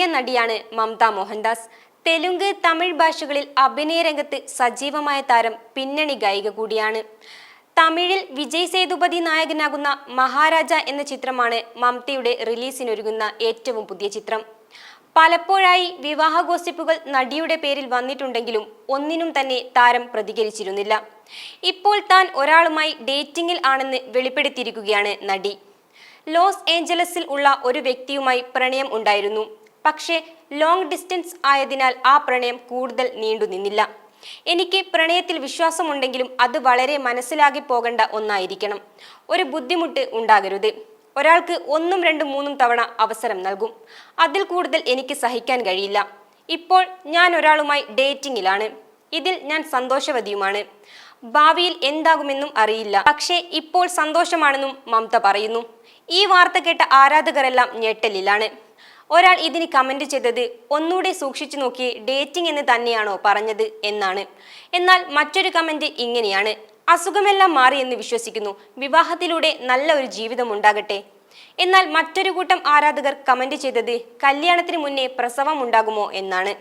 പ്രിയ നടിയാണ് മമത മോഹൻദാസ്. തെലുങ്ക് തമിഴ് ഭാഷകളിൽ അഭിനയ രംഗത്ത് സജീവമായ താരം പിന്നണി ഗായിക കൂടിയാണ്. തമിഴിൽ വിജയ് സേതുപതി നായകനാകുന്ന മഹാരാജ എന്ന ചിത്രമാണ് മമതയുടെ റിലീസിനൊരുങ്ങുന്ന ഏറ്റവും പുതിയ ചിത്രം. പലപ്പോഴായി വിവാഹ ഗോസിപ്പുകൾ നടിയുടെ പേരിൽ വന്നിട്ടുണ്ടെങ്കിലും ഒന്നിനും തന്നെ താരം പ്രതികരിച്ചിരുന്നില്ല. ഇപ്പോൾ താൻ ഒരാളുമായി ഡേറ്റിംഗിൽ ആണെന്ന് വെളിപ്പെടുത്തിയിരിക്കുകയാണ് നടി. ലോസ് ഏഞ്ചലസിൽ ഉള്ള ഒരു വ്യക്തിയുമായി പ്രണയം ഉണ്ടായിരുന്നു. പക്ഷേ ലോങ് ഡിസ്റ്റൻസ് ആയതിനാൽ ആ പ്രണയം കൂടുതൽ നീണ്ടു നിന്നില്ല. എനിക്ക് പ്രണയത്തിൽ വിശ്വാസമുണ്ടെങ്കിലും അത് വളരെ മനസ്സിലാകി പോകേണ്ട ഒന്നായിരിക്കണം. ഒരു ബുദ്ധിമുട്ട് ഉണ്ടാകരുത്. ഒരാൾക്ക് ഒന്നും രണ്ടും മൂന്നും തവണ അവസരം നൽകും. അതിൽ കൂടുതൽ എനിക്ക് സഹിക്കാൻ കഴിയില്ല. ഇപ്പോൾ ഞാൻ ഒരാളുമായി ഡേറ്റിംഗിലാണ് ഇതിൽ ഞാൻ സന്തോഷവതിയുമാണ്. ഭാവിയിൽ എന്താകുമെന്നും അറിയില്ല. പക്ഷേ ഇപ്പോൾ സന്തോഷമാണെന്നും മമത പറയുന്നു. ഈ വാർത്ത കേട്ട ആരാധകരെല്ലാം ഞെട്ടലിലാണ്. ഒരാൾ ഇതിന് കമന്റ് ചെയ്തത് ഒന്നുകൂടെ സൂക്ഷിച്ചു നോക്കി ഡേറ്റിംഗ് എന്ന് തന്നെയാണോ പറഞ്ഞത് എന്നാണ്. എന്നാൽ മറ്റൊരു കമന്റ് ഇങ്ങനെയാണ്. അസുഖമെല്ലാം മാറി എന്ന് വിശ്വസിക്കുന്നു. വിവാഹത്തിലൂടെ നല്ല ഒരു ജീവിതം ഉണ്ടാകട്ടെ. എന്നാൽ മറ്റൊരു കൂട്ടം ആരാധകർ കമന്റ് ചെയ്തത് കല്യാണത്തിന് മുന്നേ പ്രസവം ഉണ്ടാകുമോ എന്നാണ്.